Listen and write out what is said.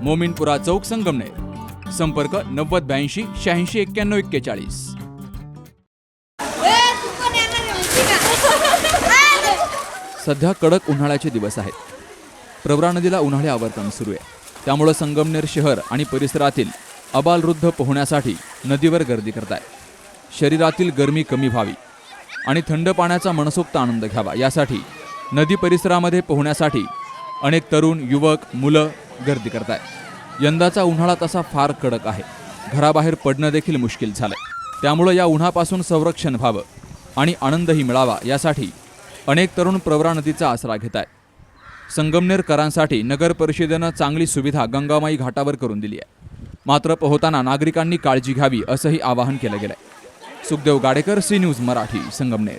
मोमिनपुरा चौक संगमनेर. संपर्क नव्वद ब्याऐंशी शहाऐंशी एक्क्याण्णव एक्केचाळीस. सध्या कडक उन्हाळ्याचे दिवस आहेत. प्रवरा नदीला उन्हाळे आवर्तन सुरू आहे. त्यामुळं संगमनेर शहर आणि परिसरातील अबालवृद्ध पोहण्यासाठी नदीवर गर्दी करताय शरीरातील गरमी कमी व्हावी आणि थंड पाण्याचा मनसोक्त आनंद घ्यावा यासाठी नदी परिसरामध्ये पोहण्यासाठी अनेक तरुण युवक मुलं गर्दी करताय. यंदाचा उन्हाळा तसा फार कडक आहे. घराबाहेर पडणं देखील मुश्किल झालंय. त्यामुळं या उन्हापासून संरक्षण व्हावं आणि आनंदही मिळावा यासाठी अनेक तरुण प्रवरा नदीचा आसरा घेत आहेत संगमनेरकरांसाठी नगर परिषदेनं चांगली सुविधा गंगामाई घाटावर करून दिली आहे. मात्र पोहताना नागरिकांनी काळजी घ्यावी असंही आवाहन केलं गेलंय. Sukhdev Gadekar C news Marathi Sangamner.